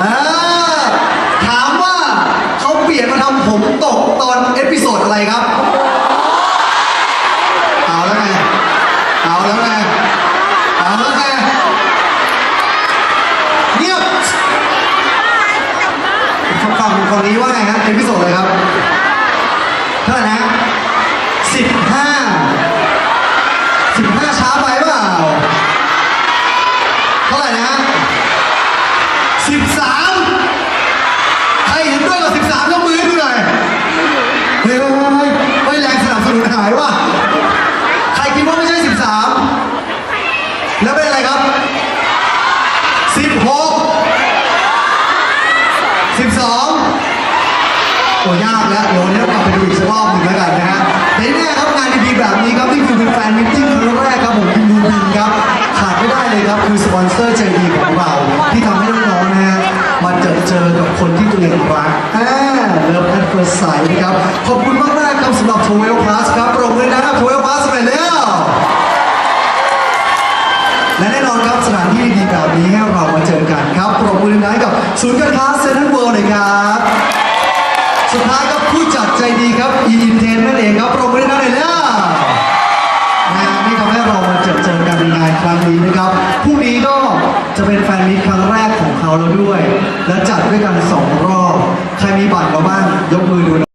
อ่ 13 ใครเห็นด้วยกับ 13ยกมือดูหน่อยเฮ้ยไม่แรงสนับสนุนหายวะใครคิดว่าไม่ใช่ 13 แล้วเป็นอะไรครับ 16 12โอ้ยากแล้วเดี๋ยววันนี้เรากลับไปดูอีกสักรอบหนึ่งแล้วกันนะฮะเห็นแน่ครับงานดีๆแบบนี้ครับนี่คือเป็นแฟนมิทติ้งครั้งแรกครับผมคุณดูบินครับขาดไม่ได้เลยครับคือสปอนเซอร์ใจดีของเราที่ทำให้ ตัวเองรักอ่าเลิฟแอดเฟิร์สไซด์นะครับ ขอบคุณมากๆครับสำหรับ12 plus ครับปรบมือนะครับ12 plus สำเร็จแล้วและแน่นอนครับสถานที่ดีๆแบบนี้ให้เรามาเจอกันครับปรบมือดังๆให้กับศูนย์การค้าเซ็นทรัลเวิลด์หน่อยครับสุดท้ายครับผู้จัดใจดีครับ e i n t e n นั่นเองครับปรบมือดังๆหน่อยแล้วงานที่ทำให้เรามาเจอเจอกันในงานครั้งนี้นะครับพรุ่งนี้ก็จะเป็นแฟนมิตรครั้งแรกของ เขาแล้วด้วย และจัดด้วยกันสองรอบ ใครมีบัตรมาบ้าง ยกมือดู